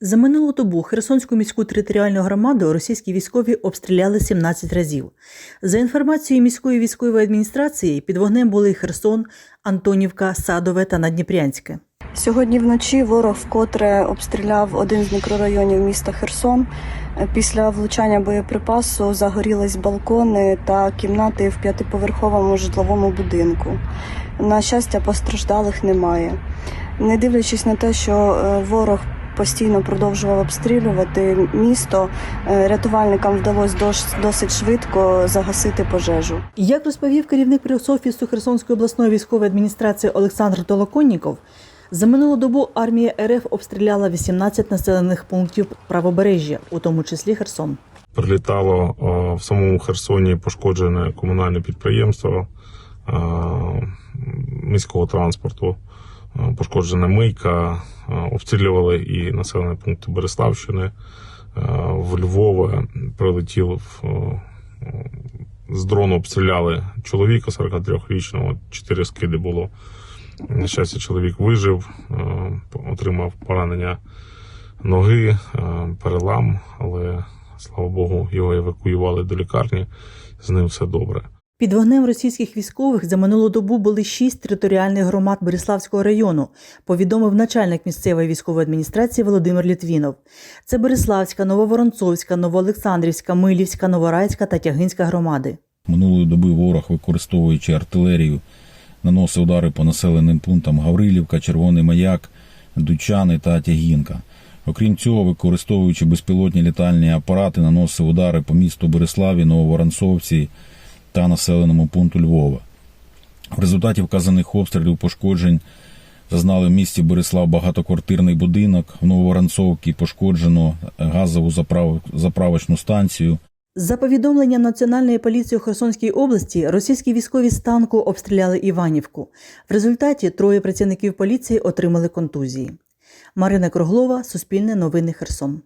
За минулу добу Херсонську міську територіальну громаду російські військові обстріляли 17 разів. За інформацією міської військової адміністрації, під вогнем були Херсон, Антонівка, Садове та Надніпрянське. Сьогодні вночі ворог вкотре обстріляв один з мікрорайонів міста Херсон. Після влучання боєприпасу загорілись балкони та кімнати в п'ятиповерховому житловому будинку. На щастя, постраждалих немає. Не дивлячись на те, що е, ворог постійно продовжував обстрілювати місто, е, рятувальникам вдалося досить швидко загасити пожежу. Як розповів керівник прес-офісу Херсонської обласної військової адміністрації Олександр Толоконніков, за минулу добу армія РФ обстріляла 18 населених пунктів правобережжя, у тому числі Херсон. Прилітало е, в самому Херсоні пошкоджене комунальне підприємство е, міського транспорту, пошкоджена мийка, е, обстрілювали і населені пункти Береславщини. Е, В Львове прилетів е, з дрону обстріляли чоловіка 43-річного, чотири скиди було. На щастя, чоловік вижив, отримав поранення ноги, перелам, але слава Богу, його евакуювали до лікарні. З ним все добре. Під вогнем російських військових за минулу добу були шість територіальних громад Береславського району, повідомив начальник місцевої військової адміністрації Володимир Літвінов. Це Береславська, Нововоронцовська, Новоолександрівська, Милівська, Новорайська та Тягинська громади. Минулої доби ворог, використовуючи артилерію, наносив удари по населеним пунктам Гаврилівка, Червоний Маяк, Дучани та Тягінка. Окрім цього, використовуючи безпілотні літальні апарати, наносив удари по місту Береславі, Нововоронцовці та населеному пункту Львова. В результаті вказаних обстрілів пошкоджень зазнали в місті Береслав багатоквартирний будинок. В Нововоронцовці пошкоджено газову заправ- заправочну станцію, За повідомленням Національної поліції у Херсонській області, російські військові з танку обстріляли Іванівку. В результаті троє працівників поліції отримали контузії. Марина Круглова, Суспільне новини Херсон.